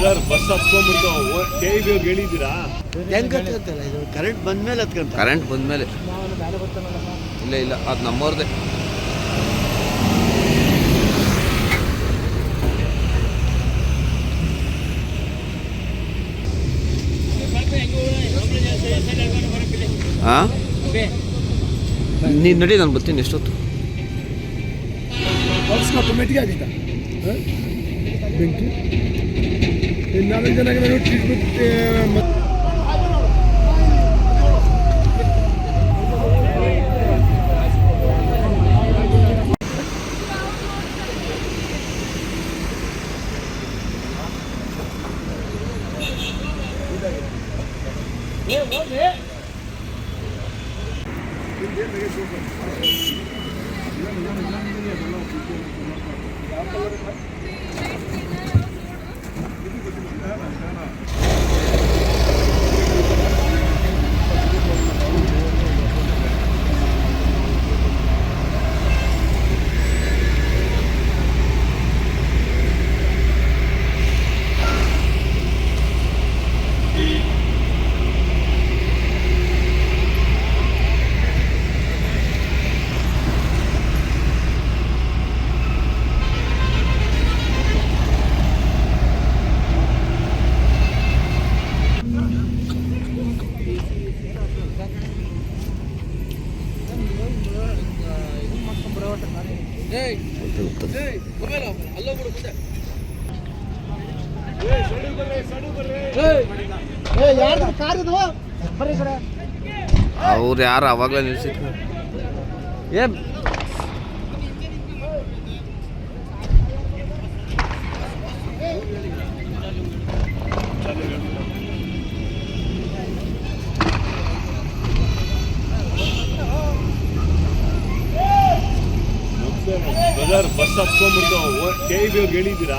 Brother bus ಹತ್ಕೊಂಡ್ಬಿಟ್ಟು K B ಹೇಳಿದ್ದೀರಾ? ಹೆಂಗ್ ಕಟ್ಕೊಂತಲ್ಲ ಇದು ಕರೆಂಟ್ ಬಂದ್ಮೇಲೆ ಹತ್ಕೊಂತ ಕರೆಂಟ್ ಬಂದಮೇಲೆ. ಇಲ್ಲ ಇಲ್ಲ ಅದು ನಮ್ಮವ್ರದ್ದೇ ಹಾಂ ನೀನು ನಡಿ ನಾನು ಬರ್ತೀನಿ ಎಷ್ಟೊತ್ತು? ಆಟೋಮೆಟಿಕ್ ಆಗಿದ್ದ ಬೆಂಕಿ? ನಾಲ್ಕು ಜನಕ್ಕೆ ನಾನು ಟ್ರೀಟ್ಮೆಂಟ್ ಹೋಗ್ತದೆ ಯಾರ್ದು ಅವ್ರು ಯಾರು ಅವಾಗಲೇ ನಿಲ್ಸಿದ್ರು? ಏನು ಬ್ರದರ್ ಬಸ್ ಹತ್ಕೊಂಡ್ಬಿಟ್ಟು ಕೆ ಹೇಳಿದ್ದೀರಾ?